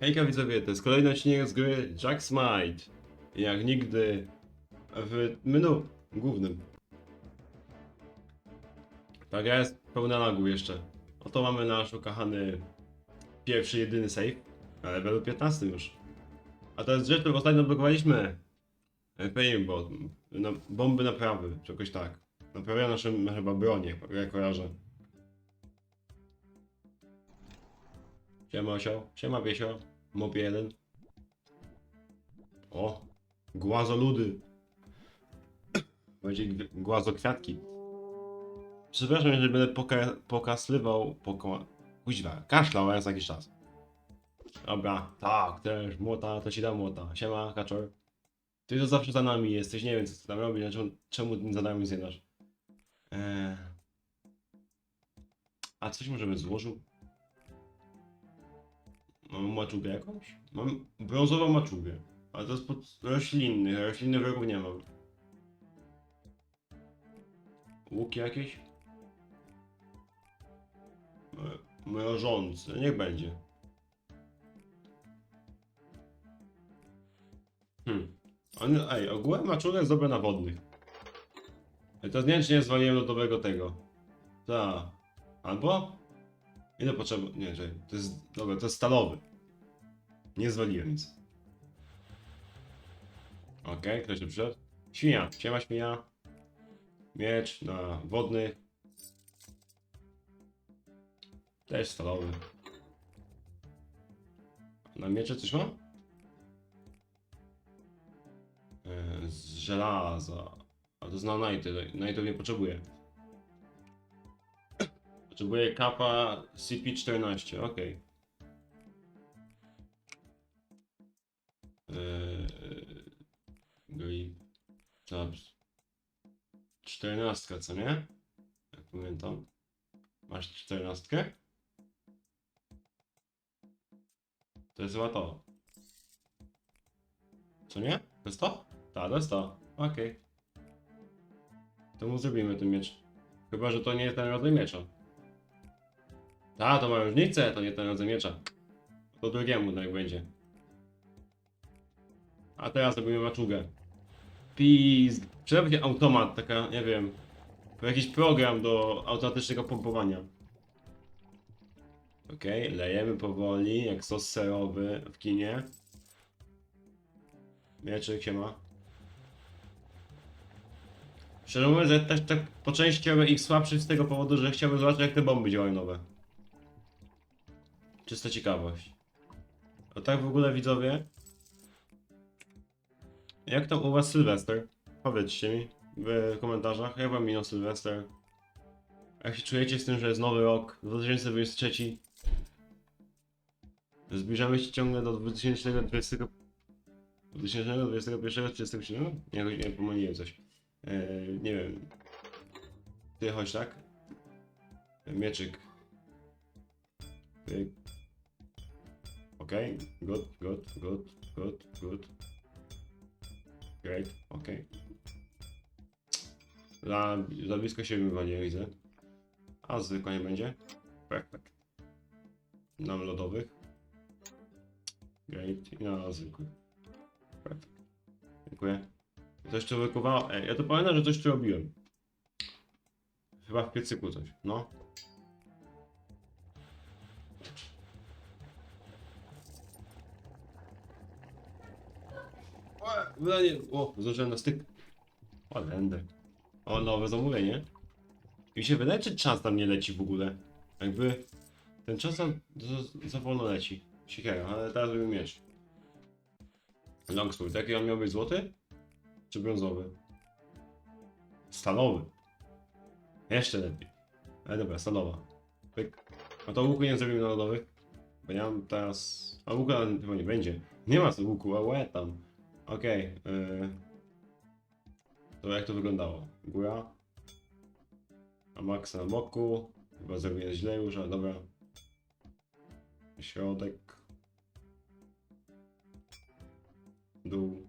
Hejka widzowie, to jest kolejny odcinek z gry Jack Smite. Jak nigdy w menu głównym. Ta gra jest pełna lagu jeszcze. Oto mamy nasz ukochany pierwszy, jedyny save. Na levelu 15 już. A to jest rzecz, którą ostatnio blokowaliśmy. Paintball. No, bomby naprawy, czy jakoś tak. Naprawia nasze chyba bronie, jak kojarzę. Siema osioł, siema piesio, mopie jeden. O, głazoludy. Będzie g- głazokwiatki. Przepraszam, jeżeli będę poka pokaslywał, poko... Kuźwa, kaszlał raz jakiś czas. Dobra, tak, też, młota, to ci dam młota. Siema, kaczor. Ty to zawsze za nami jesteś, nie wiem co ty tam robisz, czemu, czemu za nami zjedasz? Eee... A coś może by złożył? Mam maczugę jakąś? Mam brązową maczugę. Ale to jest pod roślinnych, a roślinnych wrogów nie mam. Łuki jakieś? M- Mrożący, niech będzie. Hmm. On, ej, ogółem maczugę jest dobre na wodnych. Ej, to nie wiem, czy nie zwaliłem lodowego tego. Ta. Albo? Ile potrzeba? Nie, że to jest. Dobra, to jest stalowy. Nie zwaliłem nic. Okej, ktoś tu przyszedł. Świnia, siema świnia. Miecz na wodnych. Też stalowy. Na miecze coś mam? E, Z żelaza. A to zna Nighty. Nighty nie potrzebuję. Potrzebuję kapa CP14, ok. Eee, grip. Tabs. 14, co nie? Jak pamiętam. Masz 14? To jest chyba to. Co nie? To jest to? Tak, to jest to. Okej. To mu zrobimy ten miecz. Chyba, że to nie jest ten rodzaj miecza. A, to ma różnicę, to nie ten rodzaj miecza. To drugiemu tak będzie. A teraz robimy maczugę. Pizg. Przydałby się automat, taka, nie wiem, jakiś program do automatycznego pompowania. Okej, lejemy powoli, jak sos serowy w kinie. Mieczyk się ma. Szczerze mówiąc, ja też tak po części chciałbym ich słabszy z tego powodu, że chciałbym zobaczyć jak te bomby działają nowe. Czysta ciekawość. A tak w ogóle widzowie. Jak tam u was Sylwester? Powiedzcie mi w komentarzach, jak wam minął Sylwester? Jak się czujecie z tym, że jest nowy rok, 2023? Zbliżamy się ciągle do 2020... 2021 czy 37? Nie, nie pomyliłem coś. Eee, nie wiem. Ty chodź tak. Mieczyk. Okej, good, good, good, good, good. Great, okej. Za, za blisko siebie chyba nie widzę. A zwykła nie będzie. Perfekt. Na lodowych. Great. I na zwykłych. Perfekt. Dziękuję. Coś tu wykuwało. Ej, ja to pamiętam, że coś tu robiłem. Chyba w piecyku coś. No. O, wydanie. O, zdążyłem na styk. O, lender. O, nowe zamówienie. Mi się wydaje, czy czas tam nie leci w ogóle. Jakby ten czas tam za, wolno leci. Siekiera, ale teraz robimy miecz. Longsword, jaki on miał być złoty? Czy brązowy? Stalowy. Jeszcze lepiej. Ale dobra, stalowa. Pyk. A to łuku nie zrobimy na lodowych? Bo ja mam teraz... A łuku chyba nie będzie. Nie ma łuku, a łe tam. Okej. yy. To jak to wyglądało? Góra. A Max na boku. Chyba zrobiłem źle już, ale dobra. Środek. Dół.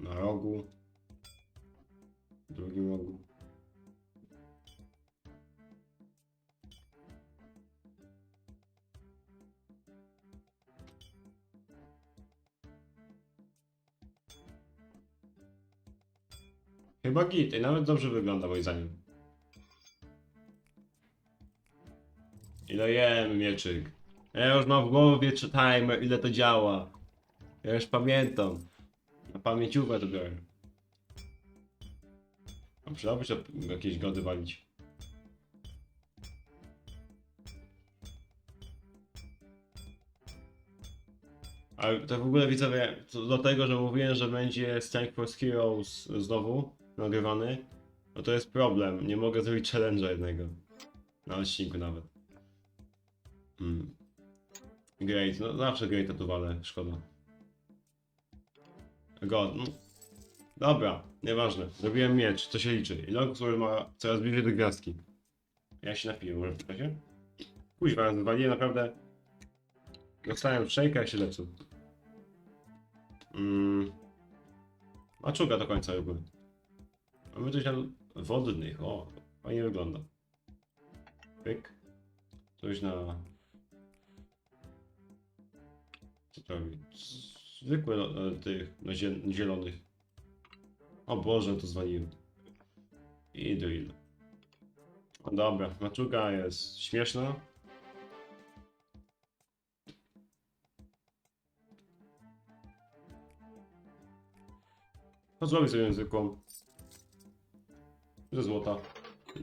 Na rogu. W drugim rogu. Chyba git, i nawet dobrze wygląda moim zdaniem. Ile jem mieczyk. Ja już mam w głowie timer, ile to działa. Ja już pamiętam. Na pamięciówkę to biorę. A przydałoby się jakieś gody walić. Ale to w ogóle widzowie, co do tego, że mówiłem, że będzie Strike Force Heroes znowu nagrywany, no to jest problem. Nie mogę zrobić challenge'a jednego. Na odcinku nawet. Hmm. Great, no zawsze great to szkoda. God, no. Dobra, nieważne. Zrobiłem miecz, to się liczy. I Longsword ma coraz bliżej do gwiazdki. Ja się napiję, może w czasie? Kuźwa, zwaliłem naprawdę... Dostałem szejka i się lecę. Mm. Maczuga do końca jakby. Mamy coś tam wodnych, o, fajnie wygląda. Pyk. Coś na... Co to robi? Zwykłe no, e, tych no, zie- zielonych. O Boże, to zwaliłem. I drill. No dobra, maczuga jest śmieszna. Zrobię sobie zwykłą. Ze złota.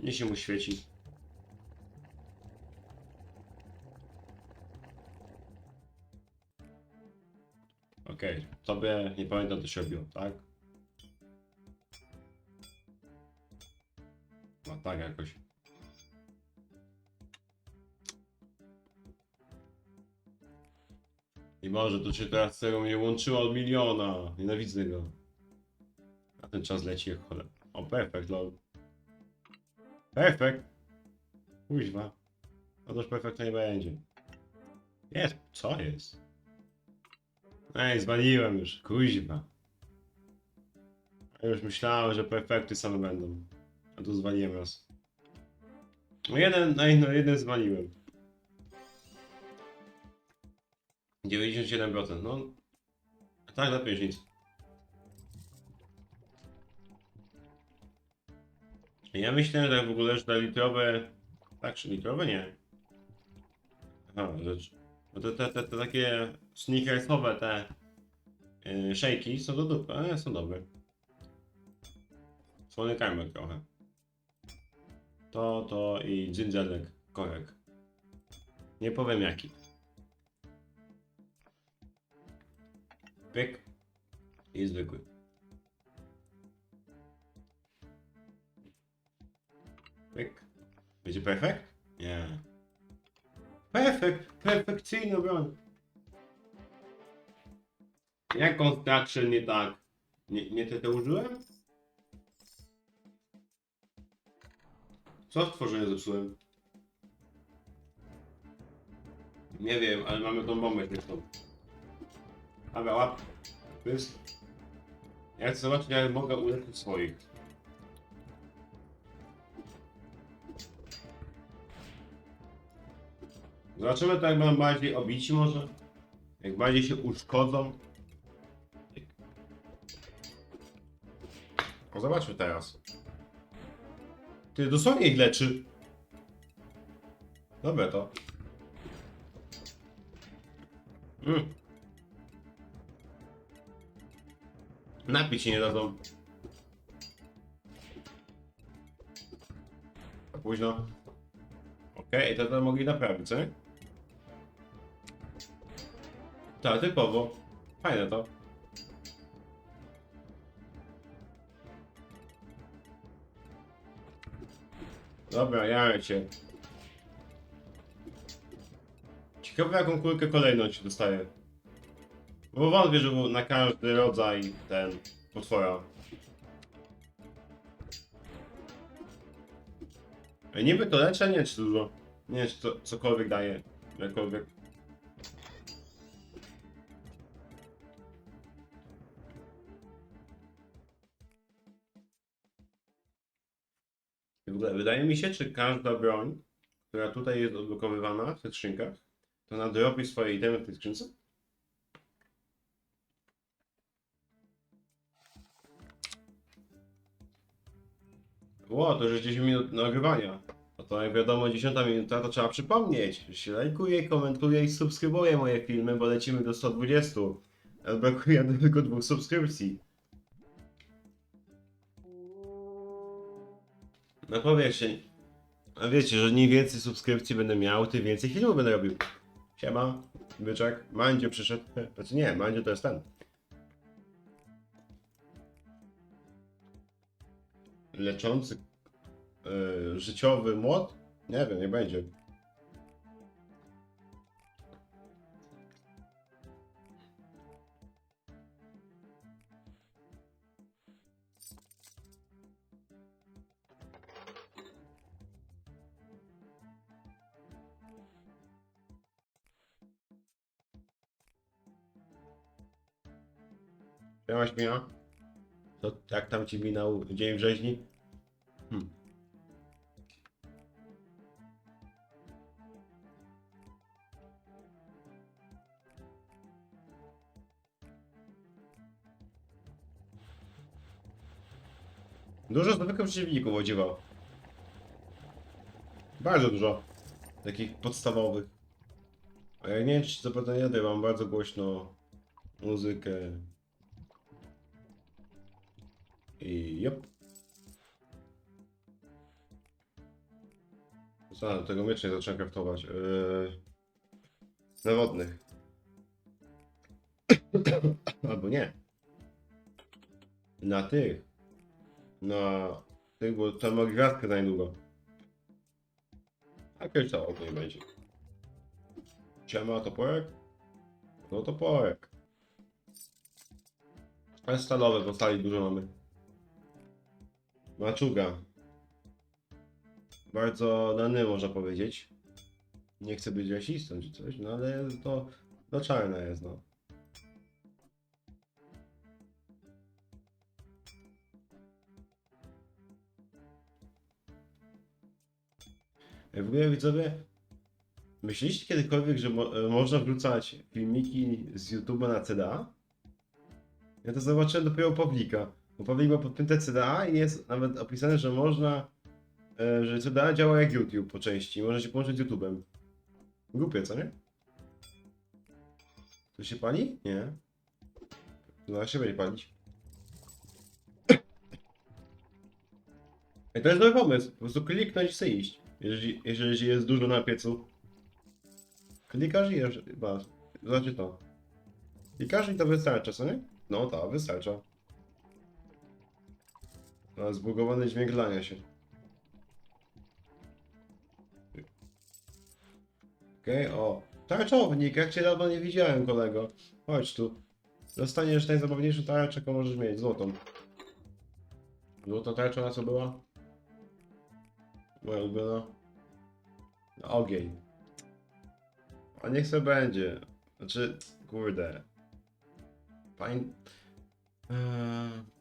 Nie się mu świeci. Okej, tobie nie pamiętam co się robiło, tak? No tak jakoś. I może to się teraz tego mnie łączyło od miliona. Nienawidzę go. A ten czas leci jak cholera. O, perfekt, lol. Perfekt! Kuźwa. No to już perfekt nie będzie. Jest, co jest? Ej, zwaliłem już, kuźwa. Już myślałem, że perfekty same będą. A tu zwaliłem raz. No jeden, no, no jeden zwaliłem. 97%, no. Tak, lepiej niż nic. Ja myślę, że w ogóle, że te litrowe... Tak, czy litrowe? Nie. Aha, rzecz. No te, te, te, te takie sneakersowe te yy, szejki są do dupy, ale są dobre. Słony karmek trochę. To, to i dzyndzelek, korek. Nie powiem jaki. Pyk. I zwykły. Pyk. Będzie perfekt? Nie. Perfekt! Perfekcyjna broń. Jak construction nie tak? Nie, nie te, te użyłem? Co w tworzeniu zepsułem? Nie wiem, ale mamy tą bombę śmieszną. Dobra, łap. Pysk. Ja chcę zobaczyć, jak mogę uleczyć swoich. Zobaczymy to, jak będą bardziej obici może. Jak bardziej się uszkodzą. O, zobaczmy teraz. Ty, dosłownie ich leczy. Dobre to. Mm. Napić się nie dadzą. Za późno. Okej, to to mogli naprawić, co? Tak, typowo. Fajne to. Dobra, ja cię. Ciekawe jaką kulkę kolejną ci dostaje. Bo wątpię, że był na każdy rodzaj ten potwora. Niby to leczę, nie wiem, czy dużo. Nie wiem, czy to cokolwiek daje. Jakkolwiek. W ogóle wydaje mi się, czy każda broń, która tutaj jest odblokowywana w tych skrzynkach, to nadrobi swoje itemy w tej skrzynce? Ło, to już jest 10 minut nagrywania. No to jak wiadomo, 10 minuta to trzeba przypomnieć, że się lajkuje, komentuje i subskrybuje moje filmy, bo lecimy do 120. Ale brakuje tylko dwóch subskrypcji. No powiecie, a wiecie, że im więcej subskrypcji będę miał, tym więcej filmów będę robił. Siema, byczek, Mandzio przyszedł. Znaczy nie, Mandzio to jest ten. Leczący e, życiowy młot? Nie wiem, nie będzie. Siema śmia. To jak tam ci minął dzień wrześni? Hmm. Dużo zwykłych przeciwników odziewał. Bardzo dużo. Takich podstawowych. A ja nie wiem, czy co prawda jadę, mam bardzo głośno muzykę. Jop. Co, do tego miecza nie zacząłem kraftować. Yy... Zawodnych. Albo nie. Na tych. Na tych, bo tam ma gwiazdkę za niedługo. A kiedyś to nie będzie. Siema, toporek? No toporek. Ale stalowe, bo stali dużo mamy. Maczuga. Bardzo dany można powiedzieć. Nie chcę być rasistą czy coś, no ale to, czarna jest, no. Ej, W ogóle widzowie, myśleliście kiedykolwiek, że mo e, można wrzucać filmiki z YouTube'a na CDA? Ja to zobaczyłem dopiero u Pawlik ma podpięte CDA i jest nawet opisane, że można, e, że CDA działa jak YouTube po części. Można się połączyć z YouTube'em. Głupie, co nie? To się pali? Nie. No, się będzie palić. Ej, to jest nowy pomysł. Po prostu kliknąć i sobie iść. Jeżeli, jeżeli jest dużo na piecu. Klikasz i jesz. Chyba. Znaczy to. Klikasz i to wystarcza, co nie? No to wystarcza. A, zbugowany dźwięk lania się. Okej, o. Tarczownik, jak cię dawno nie widziałem, kolego. Chodź tu. Dostaniesz najzabawniejszą tarczę, jaką możesz mieć, złotą. Złota tarcza na co była? Moja ulubiona. Na ogień. A niech se będzie. Znaczy, kurde. Pań... Eee...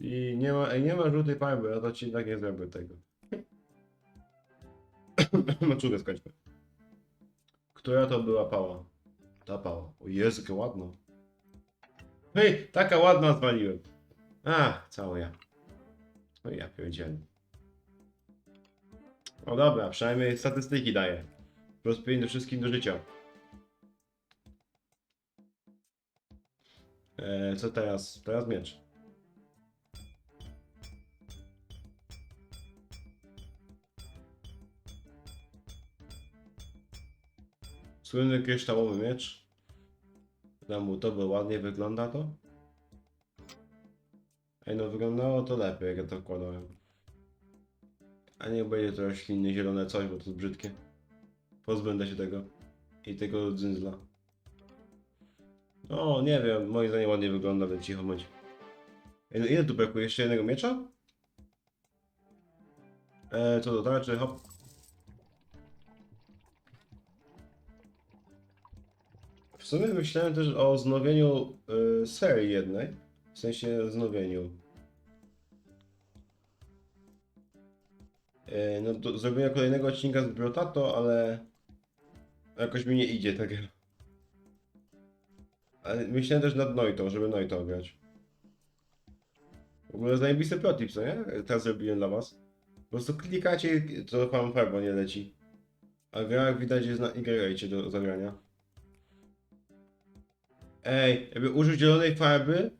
I nie ma, nie ma żółtej farby, a to ci tak nie zrobię tego. Maczugę skończmy. Która to była pała? Ta pała. O Jezu, jaka ładna. Hej, taka ładna zwaliłem. A, cała ja. No ja pierdzielę. O dobra, przynajmniej statystyki daje. Plus 5 do wszystkim do życia. E, co teraz? Teraz miecz. Słynny kryształowy miecz. Dam mu to, bo ładnie wygląda to. Ej, no wyglądało to lepiej, jak ja to wkładałem. A nie będzie to roślinne, zielone coś, bo to jest brzydkie. Pozbędę się tego. I tego dzyndzla. No, nie wiem, moim zdaniem ładnie wygląda, więc cicho bądź. Ej, no ile tu brakuje? Jeszcze jednego miecza? Eee, co do tarczy, hop. Sumie myślałem też o wznowieniu y, serii jednej. W sensie wznowieniu. Y, no do zrobienia kolejnego odcinka z Brotato, ale jakoś mi nie idzie tak. Ale myślałem też nad Noitą, żeby Noitą grać. W ogóle zajebisty protip, co nie? Teraz zrobiłem dla was. Po prostu klikacie, to wam farba nie leci. A gra jak widać jest na Y do zagrania. Ej, jakby użył zielonej farby,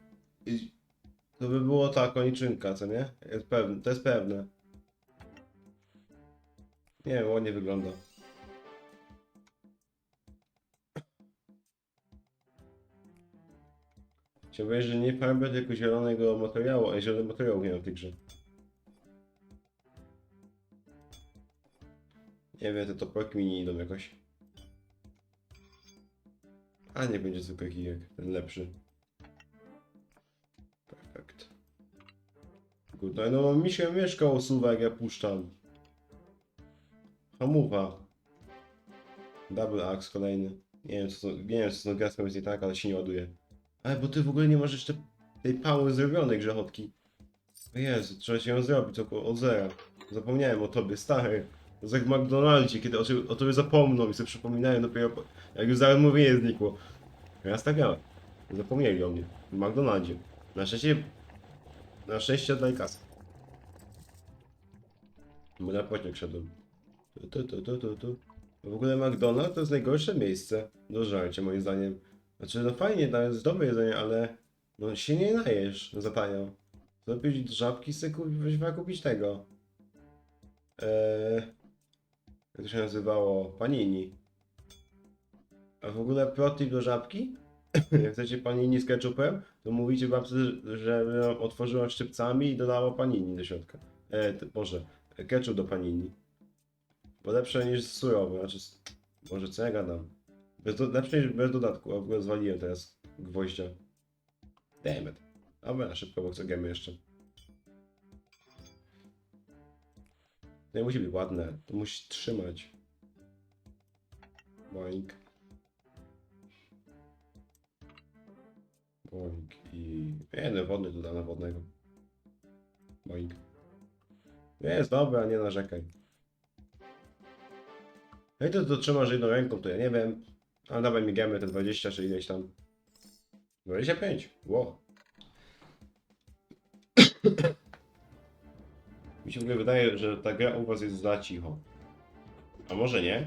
to by było ta koniczynka, co nie? Jest pewne, to jest pewne. Nie wiem, ładnie wygląda. Chciałem powiedzieć, że nie farby, tylko zielonego materiału, a zielony materiału nie w tej grze. Nie wiem, te toporki mi nie idą jakoś. A nie będzie zwykły kijek, ten lepszy. Perfekt. Kurde, no mi się mieszka usuwa jak ja puszczam. Hamuwa. Double axe kolejny. Nie wiem co nie wiem co to gaską jest nie tak, ale się nie ładuje. Ale bo ty w ogóle nie masz jeszcze tej pały zrobionej grzechotki. Jezu, trzeba się ją zrobić od zera. Zapomniałem o tobie, stary. To jest jak w McDonaldzie, kiedy o, o tobie zapomną i sobie przypominają dopiero jak już zaraz mówienie znikło. Raz tak miałem. Zapomnieli o mnie. W McDonaldzie. Na szczęście... Na szczęście daj kasę. Bo na pociąg szedłem. Tu, tu, tu, tu, tu, tu. W ogóle McDonald's to jest najgorsze miejsce do żarcia moim zdaniem. Znaczy no fajnie, to jest dobre jedzenie, ale no się nie najesz za tanio. Zrobić żabki sobie kupić, kupić tego. Eee, to się nazywało? Panini. A w ogóle protip do żabki? jak chcecie panini z ketchupem, to mówicie babce, że otworzyła szczypcami i dodała panini do środka. E, Boże, ketchup do panini. Bo lepsze niż surowy, znaczy... Może co ja gadam? Bez do, lepsze niż bez dodatku, a w ogóle zwaliłem teraz gwoździa. Damn it. Dobra, szybko, bo chcę gemy jeszcze. To nie musi być ładne, to musi trzymać. Boink. Boink i... Jeden wodny dodano wodnego. Boink. Jest dobra, nie narzekaj. No i to, to trzymasz jedną ręką, to ja nie wiem. A dawaj mi gemy te 20 czy ileś tam. 25. Wow. Mi się w ogóle wydaje, że ta gra u was jest za cicho. A może nie?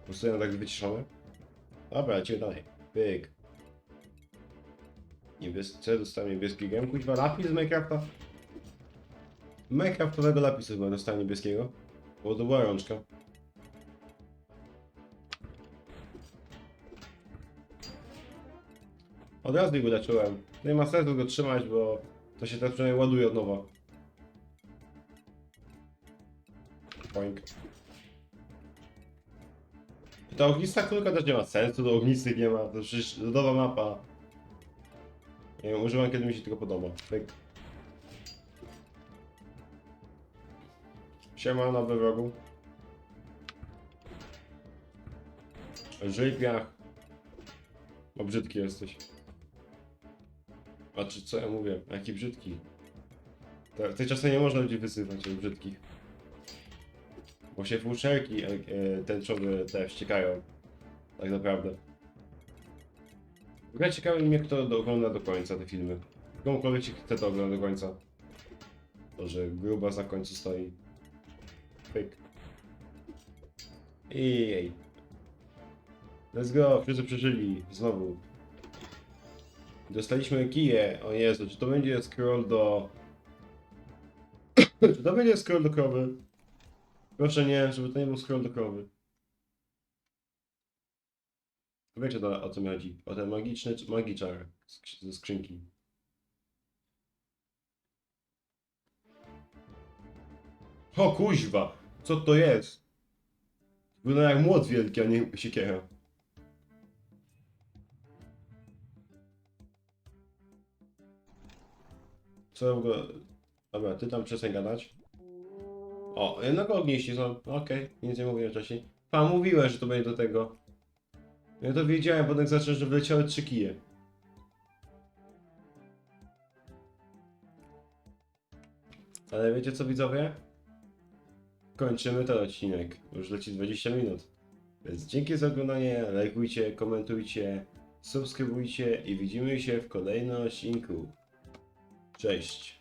Po prostu ja tak wyciszony? Dobra, lecimy dalej. Pyk. Niebies... Co ja dostałem niebieski gem? Kuźwa, lapis z Minecrafta? Minecraftowego lapisu chyba dostałem niebieskiego. Bo to była rączka. Od razu go leczyłem. Nie ma sensu go trzymać, bo to się teraz przynajmniej ładuje od nowa. Poink. Ta ognista kulka też nie ma sensu, do ognistych nie ma, to przecież lodowa mapa. Nie wiem, używam kiedy mi się tylko podoba. Pyk. Siema, nowy wrogu. Żyj piach. O, brzydki jesteś. Czy co ja mówię? Jaki brzydki? Te- W tej czasach nie można ludzi wysypać od brzydkich. Bo się fuszerki e, e, tęczowe te ściekają. Tak naprawdę. W ogóle ciekawe mnie kto ogląda do końca te filmy. Komukolwiek chce to oglądać do końca. To, że gruba na końcu stoi. Pyk. I jej. Let's go, wszyscy przeżyli. Znowu. Dostaliśmy kije. O Jezu, czy to będzie scroll do... czy to będzie scroll do krowy? Proszę nie, żeby to nie był scroll do krowy. Wiecie to, o co mi chodzi? O ten magiczny magiczar ze skrzynki. O kuźwa! Co to jest? Wygląda jak młot wielki, a nie siekiera. Co w ogóle... Dobra, ty tam przestań gadać. O, jednak ogniści są. Okej, nic nie mówiłem wcześniej. Pan mówiłem, że to będzie do tego. Ja to wiedziałem, potem zacząłem, że wleciały trzy kije. Ale wiecie co widzowie? Kończymy ten odcinek. Już leci 20 minut. Więc dzięki za oglądanie, lajkujcie, komentujcie, subskrybujcie i widzimy się w kolejnym odcinku. Cześć.